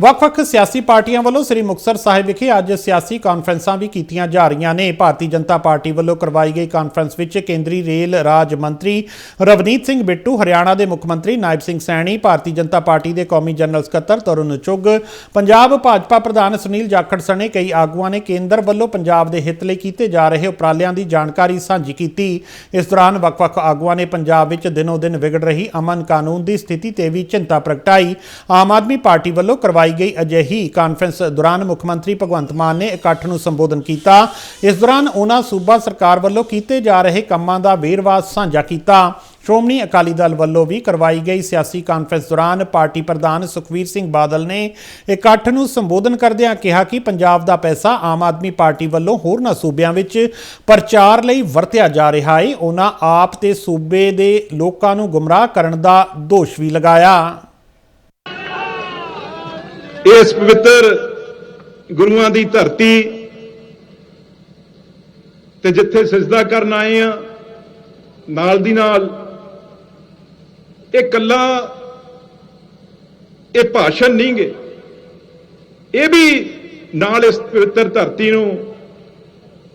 ਵੱਖ-ਵੱਖ ਸਿਆਸੀ ਪਾਰਟੀਆਂ ਵੱਲੋਂ ਸ੍ਰੀ ਮੁਕਤਸਰ ਸਾਹਿਬ ਵਿਖੇ ਅੱਜ ਸਿਆਸੀ ਕਾਨਫਰੰਸਾਂ ਵੀ ਕੀਤੀਆਂ ਜਾ ਰਹੀਆਂ ਨੇ। ਭਾਰਤੀ ਜਨਤਾ ਪਾਰਟੀ ਵੱਲੋਂ ਕਰਵਾਈ ਗਈ ਕਾਨਫਰੰਸ ਵਿੱਚ ਕੇਂਦਰੀ ਰੇਲ ਰਾਜ ਮੰਤਰੀ ਰਵਨੀਤ ਸਿੰਘ ਬਿੱਟੂ, ਹਰਿਆਣਾ ਦੇ ਮੁੱਖ ਮੰਤਰੀ ਨਾਇਬ ਸਿੰਘ ਸੈਣੀ, ਭਾਰਤੀ ਜਨਤਾ ਪਾਰਟੀ ਦੇ ਕੌਮੀ ਜਨਰਲ ਸਕੱਤਰ ਤਰੁਣ ਚੁੱਗ, ਪੰਜਾਬ ਭਾਜਪਾ ਪ੍ਰਧਾਨ ਸੁਨੀਲ ਜਾਖੜ ਸਣੇ ਕਈ ਆਗੂਆਂ ਨੇ ਕੇਂਦਰ ਵੱਲੋਂ ਪੰਜਾਬ ਦੇ ਹਿੱਤ ਲਈ ਕੀਤੇ ਜਾ ਰਹੇ ਉਪਰਾਲਿਆਂ ਦੀ ਜਾਣਕਾਰੀ ਸਾਂਝੀ ਕੀਤੀ। ਇਸ ਦੌਰਾਨ ਵੱਖ-ਵੱਖ ਆਗੂਆਂ ਨੇ ਪੰਜਾਬ ਵਿੱਚ ਦਿਨੋ-ਦਿਨ ਵਿਗੜ ਰਹੀ ਅਮਨ ਕਾਨੂੰਨ ਦੀ ਸਥਿਤੀ ਤੇ ਵੀ ਚਿੰਤਾ ਪ੍ਰਗਟਾਈ। ਆਮ ਆਦਮੀ ਪਾਰਟੀ ਵੱਲੋਂ ਕਰਵਾਈ ਗਈ। ਅਜਿਹੀ ਕਾਨਫਰੰਸ ਦੌਰਾਨ ਮੁੱਖ ਮੰਤਰੀ ਭਗਵੰਤ ਮਾਨ ਨੇ ਇਕੱਠ ਨੂੰ ਸੰਬੋਧਨ ਕੀਤਾ। ਇਸ ਦੌਰਾਨ ਉਹਨਾਂ ਸੂਬਾ ਸਰਕਾਰ ਵੱਲੋਂ ਕੀਤੇ ਜਾ ਰਹੇ ਕੰਮਾਂ ਦਾ ਵੇਰਵਾ ਸਾਂਝਾ ਕੀਤਾ। ਸ਼੍ਰੋਮਣੀ ਅਕਾਲੀ ਦਲ ਵੱਲੋਂ ਵੀ ਕਰਵਾਈ ਗਈ ਸਿਆਸੀ ਕਾਨਫਰੰਸ ਦੌਰਾਨ ਪਾਰਟੀ ਪ੍ਰਧਾਨ ਸੁਖਵੀਰ ਸਿੰਘ ਬਾਦਲ ਨੇ ਇਕੱਠ ਨੂੰ ਸੰਬੋਧਨ ਕਰਦਿਆਂ ਕਿਹਾ ਕਿ ਪੰਜਾਬ ਦਾ ਪੈਸਾ ਆਮ ਆਦਮੀ ਪਾਰਟੀ ਵੱਲੋਂ ਹੋਰਨਾਂ ਸੂਬਿਆਂ ਵਿੱਚ ਪ੍ਰਚਾਰ ਲਈ ਵਰਤਿਆ ਜਾ ਰਿਹਾ ਹੈ ਉਹਨਾਂ ਆਪ ਤੇ ਸੂਬੇ ਦੇ ਲੋਕਾਂ ਨੂੰ ਗੁੰਮਰਾਹ ਕਰਨ ਦਾ ਦੋਸ਼ ਵੀ ਲਗਾਇਆ। ਇਸ ਪਵਿੱਤਰ ਗੁਰੂਆਂ ਦੀ ਧਰਤੀ ਤੇ ਜਿੱਥੇ ਸਜਦਾ ਕਰਨ ਆਏ ਆ, ਨਾਲ ਦੀ ਨਾਲ ਇਹ ਕੱਲਾ ਇਹ ਭਾਸ਼ਣ ਨਹੀਂਗੇ ਇਹ ਵੀ ਨਾਲ ਇਸ ਪਵਿੱਤਰ ਧਰਤੀ ਨੂੰ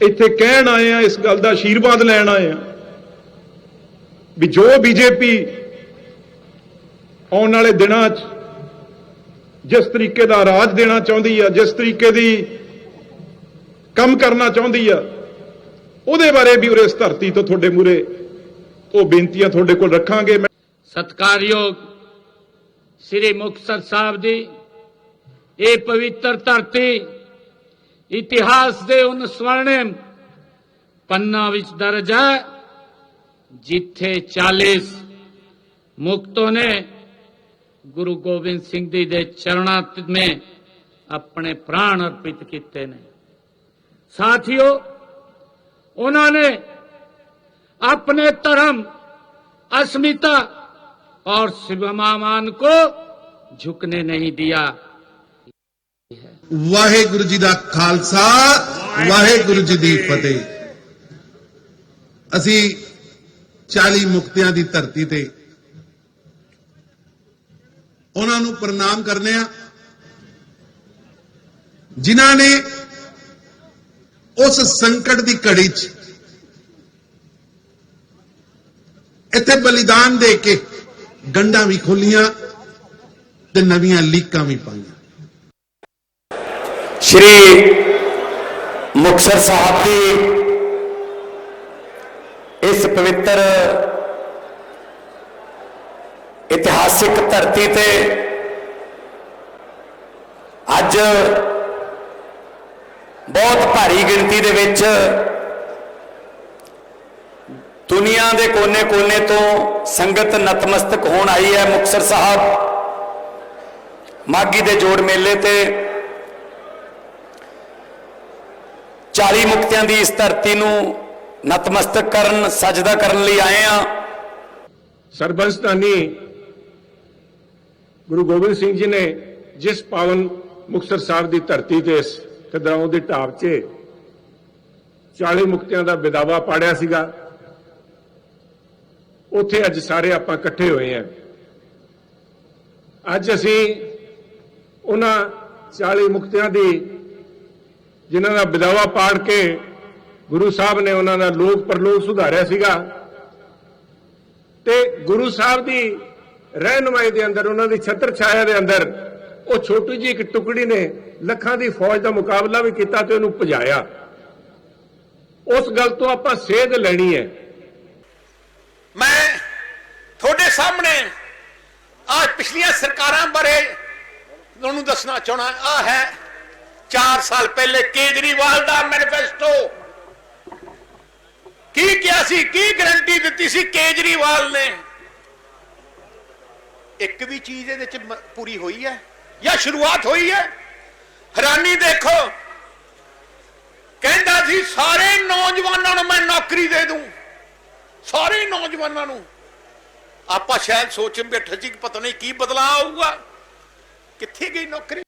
ਇੱਥੇ ਕਹਿਣ ਆਏ ਆ, ਇਸ ਗੱਲ ਦਾ ਆਸ਼ੀਰਵਾਦ ਲੈਣ ਆਏ ਆ ਵੀ ਜੋ ਬੀਜੇਪੀ ਆਉਣ ਵਾਲੇ ਦਿਨਾਂ 'ਚ ਜਿਸ ਤਰੀਕੇ ਦਾ ਰਾਜ ਦੇਣਾ ਚਾਹੁੰਦੀ ਆ, ਜਿਸ ਤਰੀਕੇ ਦੀ ਕੰਮ ਕਰਨਾ ਚਾਹੁੰਦੀ ਆ, ਉਹਦੇ ਬਾਰੇ ਵੀ ਉਰੇ ਇਸ ਧਰਤੀ ਤੋਂ ਤੁਹਾਡੇ ਮੂਰੇ ਉਹ ਬੇਨਤੀਆਂ ਤੁਹਾਡੇ ਕੋਲ ਰੱਖਾਂਗੇ। ਮੈਂ ਸਤਕਾਰਯੋਗ ਸ੍ਰੀ ਮੁਕਤਸਰ ਸਾਹਿਬ ਦੀ ਇਹ ਪਵਿੱਤਰ ਧਰਤੀ ਇਤਿਹਾਸ ਦੇ ਉਨ ਸਵਰਣਿਮ ਪੰਨਾ ਵਿੱਚ ਦਰਜ ਹੈ, ਜਿੱਥੇ 40 ਮੁਕਤੋਂ ਨੇ ਗੁਰੂ ਗੋਬਿੰਦ ਸਿੰਘ ਜੀ ਦੇ ਚਰਨਾਂ ਮੇ ਆਪਣੇ ਪ੍ਰਾਣ ਅਰਪਿਤ ਕੀਤੇ ਨੇ ਸਾਥੀਓ ਉਹਨਾਂ ਨੇ अपने धर्म अस्मिता और शिवमान को झुकने नहीं दिया ਵਾਹਿਗੁਰੂ ਜੀ ਦਾ ਖਾਲਸਾ ਵਾਹਿਗੁਰੂ ਜੀ ਦੀ ਫਤਿਹ ਅਸੀਂ 40 ਮੁਕਤਿਆਂ ਦੀ ਧਰਤੀ ਤੇ ਉਹਨਾਂ ਨੂੰ ਪ੍ਰਣਾਮ ਕਰਨੇ ਆ। ਜਿਨ੍ਹਾਂ ਨੇ ਉਸ ਸੰਕਟ ਦੀ ਘੜੀ 'ਚ ਇੱਥੇ ਬਲੀਦਾਨ ਦੇ ਕੇ ਗੰਢਾਂ ਵੀ ਖੋਲੀਆਂ ਤੇ ਨਵੀਆਂ ਲੀਕਾਂ ਵੀ ਪਾਈਆਂ। ਸ਼੍ਰੀ ਮੁਕਤਸਰ ਸਾਹਿਬ ਦੀ ਇਸ ਪਵਿੱਤਰ ਇਤਿਹਾਸਿਕ ਧਰਤੀ ਤੇ ਅੱਜ ਬਹੁਤ ਭਾਰੀ ਗਿਣਤੀ ਦੇ ਵਿੱਚ ਦੁਨੀਆ ਦੇ ਕੋਨੇ-ਕੋਨੇ ਤੋਂ ਸੰਗਤ ਨਤਮਸਤਕ ਹੋਣ ਆਈ ਹੈ ਮੁਕਤਸਰ ਸਾਹਿਬ। ਮਾਗੀ ਦੇ ਜੋੜ ਮੇਲੇ ਤੇ 40 ਮੁਕਤਿਆਂ ਦੀ ਇਸ ਧਰਤੀ ਨੂੰ ਨਤਮਸਤਕ ਕਰਨ, ਸਜਦਾ ਕਰਨ ਲਈ ਆਏ ਆ ਸਰਬੰਸਤਾਨੀ ਗੁਰੂ ਗੋਬਿੰਦ ਸਿੰਘ ਜੀ ਨੇ ਜਿਸ ਪਾਵਨ ਮੁਕਤਸਰ ਸਾਹਿਬ ਦੀ ਧਰਤੀ ਤੇ ਇਸ ਕਦਰਾਉਂ ਦੇ ਢਾਬ 'ਚ 40 ਮੁਕਤਿਆਂ ਦਾ ਵਿਦਾਵਾ ਪਾੜਿਆ ਸੀਗਾ, ਉੱਥੇ ਅੱਜ ਸਾਰੇ ਆਪਾਂ ਇਕੱਠੇ ਹੋਏ ਆਂ ਅੱਜ ਅਸੀਂ ਉਹਨਾਂ 40 ਮੁਕਤਿਆਂ ਦੀ ਜਿਨ੍ਹਾਂ ਦਾ ਵਿਦਾਵਾ ਪਾੜ ਕੇ ਗੁਰੂ ਸਾਹਿਬ ਨੇ ਉਹਨਾਂ ਦਾ ਲੋਕ ਪਰਲੋਕ ਸੁਧਾਰਿਆ ਸੀਗਾ ਤੇ ਗੁਰੂ ਸਾਹਿਬ ਦੀ ਰਹਿਨੁਮਾਈ ਦੇ ਅੰਦਰ, ਉਹਨਾਂ ਦੀ ਛਤਰ ਛਾਇਆ ਦੇ ਅੰਦਰ, ਉਹ ਛੋਟੀ ਜਿਹੀ ਇੱਕ ਟੁਕੜੀ ਨੇ ਲੱਖਾਂ ਦੀ ਫੌਜ ਦਾ ਮੁਕਾਬਲਾ ਵੀ ਕੀਤਾ ਤੇ ਉਹਨੂੰ ਭਜਾਇਆ। ਉਸ ਗੱਲ ਤੋਂ ਆਪਾਂ ਸੇਧ ਲੈਣੀ ਹੈ। ਮੈਂ ਤੁਹਾਡੇ ਸਾਹਮਣੇ ਆ ਪਿਛਲੀਆਂ ਸਰਕਾਰਾਂ ਬਾਰੇ ਤੁਹਾਨੂੰ ਦੱਸਣਾ ਚਾਹਣਾ ਆ ਹੈ 4 ਸਾਲ ਪਹਿਲੇ ਕੇਜਰੀਵਾਲ ਦਾ ਮੈਨੀਫੈਸਟੋ। ਕੀ ਕਿਹਾ ਸੀ? ਕੀ ਗਰੰਟੀ ਦਿੱਤੀ ਸੀ ਕੇਜਰੀਵਾਲ ਨੇ? ਇੱਕ ਵੀ ਚੀਜ਼ ਇਹਦੇ ਚ ਪੂਰੀ ਹੋਈ ਹੈ ਜਾਂ ਸ਼ੁਰੂਆਤ ਹੋਈ ਹੈ? ਹੈਰਾਨੀ ਦੇਖੋ। ਕਹਿੰਦਾ ਸੀ, ਸਾਰੇ ਨੌਜਵਾਨਾਂ ਨੂੰ ਮੈਂ ਨੌਕਰੀ ਦੇ ਦੂੰ। ਸਾਰੇ ਨੌਜਵਾਨਾਂ ਨੂੰ। ਆਪਾਂ ਸ਼ਾਇਦ ਸੋਚਣ ਬੈਠੇ ਸੀ ਕਿ ਪਤਾ ਨਹੀਂ ਕੀ ਬਦਲਾਅ ਆਊਗਾ। ਕਿੱਥੇ ਗਈ ਨੌਕਰੀ?